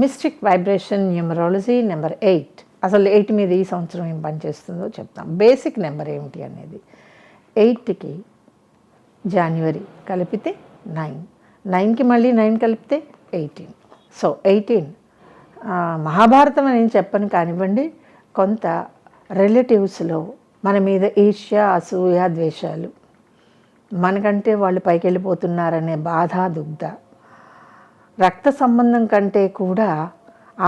Mystic vibration numerology number eight. అసలు eight మీద ఈ సంవత్సరం ఏం పనిచేస్తుందో చెప్తాం. బేసిక్ నెంబర్ ఏమిటి అనేది ఎయిట్కి జనవరి కలిపితే నైన్. నైన్కి మళ్ళీ నైన్ కలిపితే ఎయిటీన్. సో ఎయిటీన్ మహాభారతం అని చెప్పను కానివ్వండి కొంత రిలేటివ్స్లో మన మీద ఈర్ష్య అసూయ ద్వేషాలు మనకంటే వాళ్ళు పైకి వెళ్ళిపోతున్నారనే బాధ దుగ్ధ రక్త సంబంధం కంటే కూడా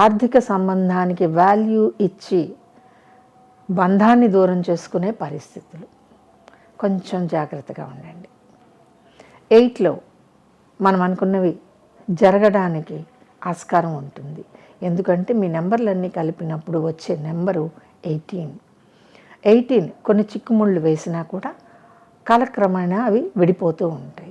ఆర్థిక సంబంధానికి వాల్యూ ఇచ్చి బంధాన్ని దూరం చేసుకునే పరిస్థితులు. కొంచెం జాగ్రత్తగా ఉండండి. ఎయిట్లో మనం అనుకున్నవి జరగడానికి ఆస్కారం ఉంటుంది. ఎందుకంటే మీ నెంబర్లన్నీ కలిపినప్పుడు వచ్చే నెంబరు ఎయిటీన్ ఎయిటీన్ కొన్ని చిక్కుముళ్ళు వేసినా కూడా కాలక్రమేణా అవి విడిపోతూ ఉంటాయి.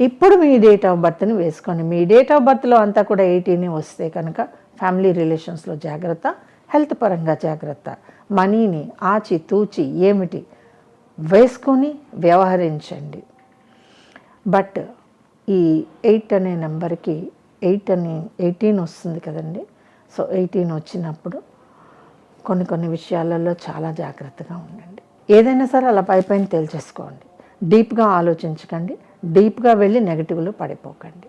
ఇప్పుడు మీ డేట్ ఆఫ్ బర్త్ని వేసుకోండి. మీ డేట్ ఆఫ్ బర్త్లో అంతా కూడా ఎయిటీనే వస్తే కనుక ఫ్యామిలీ రిలేషన్స్లో జాగ్రత్త హెల్త్ పరంగా జాగ్రత్త. మనీని ఆచి తూచి ఏమిటి వేసుకొని వ్యవహరించండి. బట్ ఈ ఎయిట్ అనే నెంబర్కి ఎయిట్ అని ఎయిటీన్ వస్తుంది కదండి. సో ఎయిటీన్ వచ్చినప్పుడు కొన్ని కొన్ని విషయాలలో చాలా జాగ్రత్తగా ఉండండి. ఏదైనా సరే అలా పైపైన తేల్చేసుకోండి. డీప్గా ఆలోచించకండి. డీప్గా వెళ్ళి నెగిటివ్లో పడిపోకండి.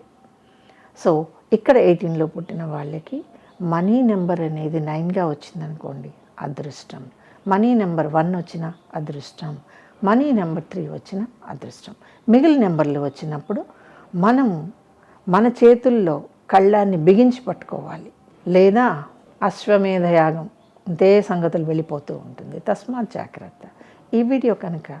సో ఇక్కడ ఎయిటీన్లో పుట్టిన వాళ్ళకి మనీ నెంబర్ అనేది నైన్గా వచ్చిందనుకోండి అదృష్టం. మనీ నెంబర్ వన్ వచ్చిన అదృష్టం. మనీ నెంబర్ త్రీ వచ్చిన అదృష్టం. మిగిలిన నెంబర్లు వచ్చినప్పుడు మనం మన చేతుల్లో కళ్ళాన్ని బిగించి పట్టుకోవాలి. లేదా అశ్వమేధ యాగం ఇదే సంగతులు వెళ్ళిపోతూ ఉంటుంది. తస్మాత్ జాగ్రత్త. ఈ వీడియో కనుక